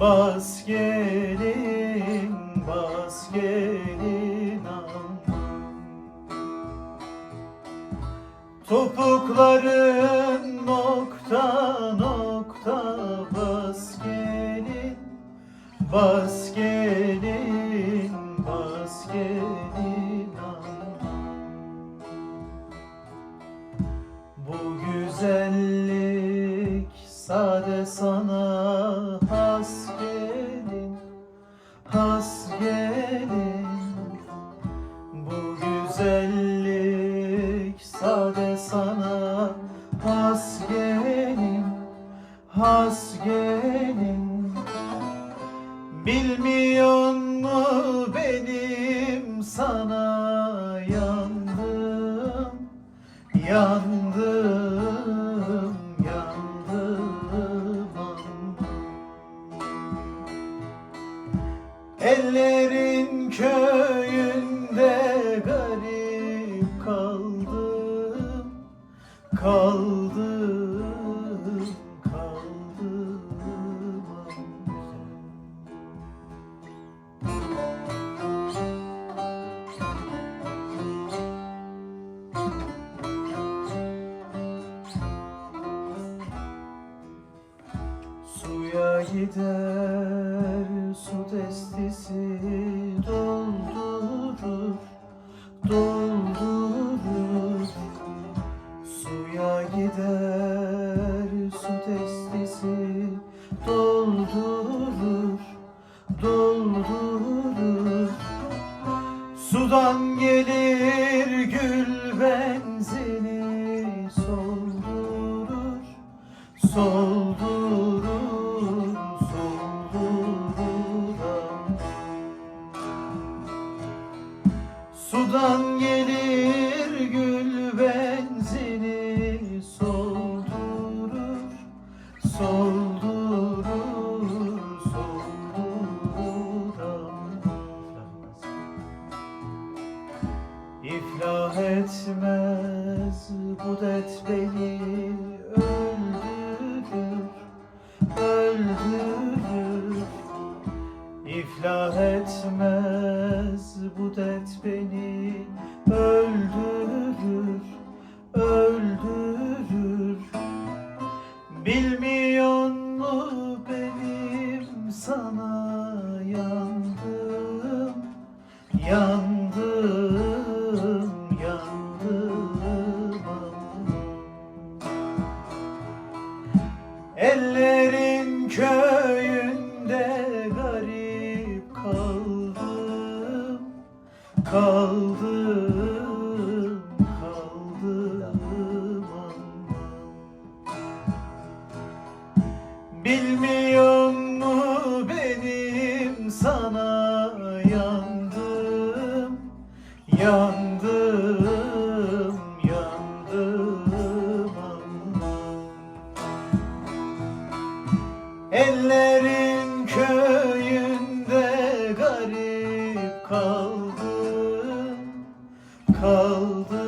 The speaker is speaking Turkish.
Bas gelin, bas gelin aman Topukların nokta nokta bas gelin. Bas gelin, bas gelin aman Bu güzellik sade sana Has gelin Bu güzellik sade sana has gelin Has gelin Bilmiyor mu benim sana yandım? Yandım, Ellerin köyünde garip kaldım Kaldım, kaldım. Suya gider su testisi doldurur doldurur Sudan gelir gül benzini soldurur Soldurur, soldurur İflah etmez bu dert beni beni öldürür, öldürür. Bilmiyor mu benim sana yandım Yandım, Kaldım, kaldım. Bilmiyor mu benim sana yandım Yandım, yandım aman. Ellerin kaldı.